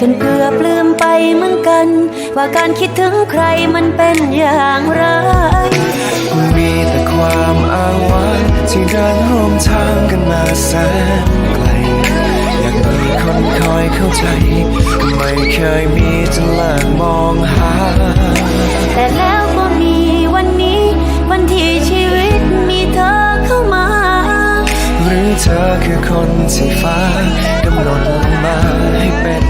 ปลื้มไปเหมือนกัน ว่าการคิดถึงใครมันเป็นอย่างไรมีแต่ความอ้างว้างที่เดินร่วมทางกันมาแสนไกลอยากมีคนคอยเข้าใจ ไม่เคยมีจนเลิกมองหา แต่แล้วก็มีวันนี้ วันที่ชีวิตมีเธอเข้ามา หรือเธอคือคนที่ฟ้ากำหนดลงมาให้เป็น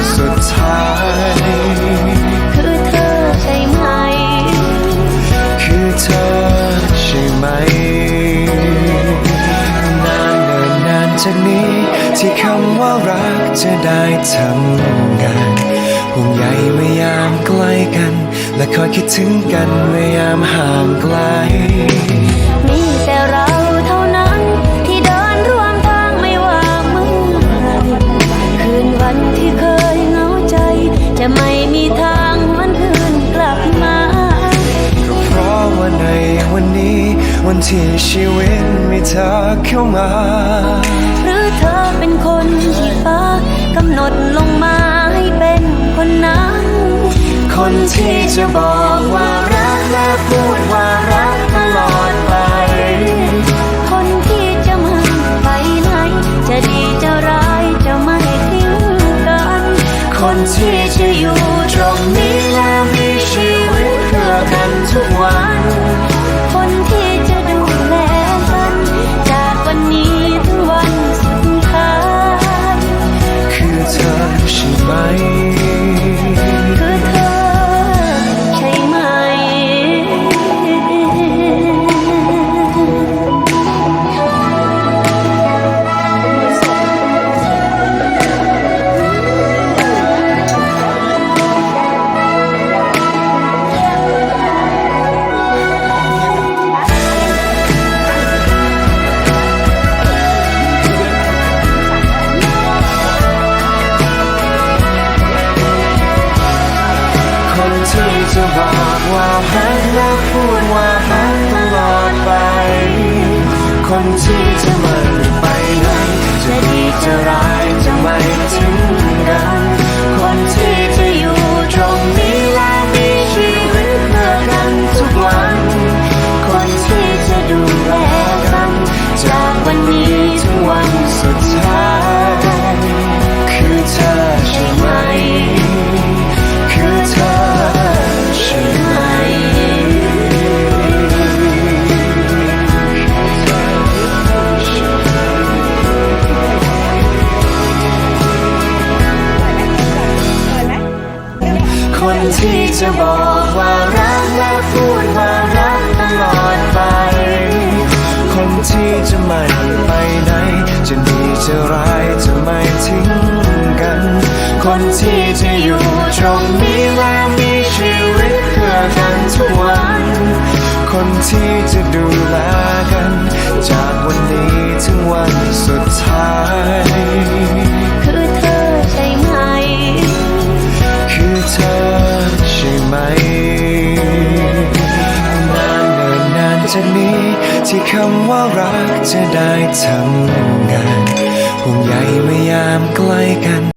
นานจากนี้ ที่คำว่ารักจะได้ทำงานห่วงใยเมื่อยามใกล้กัน และคอยคิดถึงกันเมื่อยามห่างไกลมีแต่เราเท่านั้นที่เดินร่วมทางไม่ว่าเมื่อไหรคืนวันที่เคยเหงาใจ จะไม่มีทางวันคืนกลับมาก็เพราะว่าในวันนี้ วันที่ชีวิตมีเธอเข้ามา ดลงมาให้เป็นคนนั้น คนที่จะบอก คนที่จะบอกว่าหักและพูดว่าหักตลอดไป คนที่จะมันไป คนที่จะบอกว่ารักและพูดว่ารักตลอดไป คนที่จะไม่ไปไหน จะดีจะร้ายจะไม่ทิ้งกัน คนที่จะอยู่ตรงนี้และมีชีวิตเพื่อกันทุกวัน คนที่จะดู จากนี้ ที่คำว่ารักจะได้ทำงานห่วงใยเมื่อยามใกล้กัน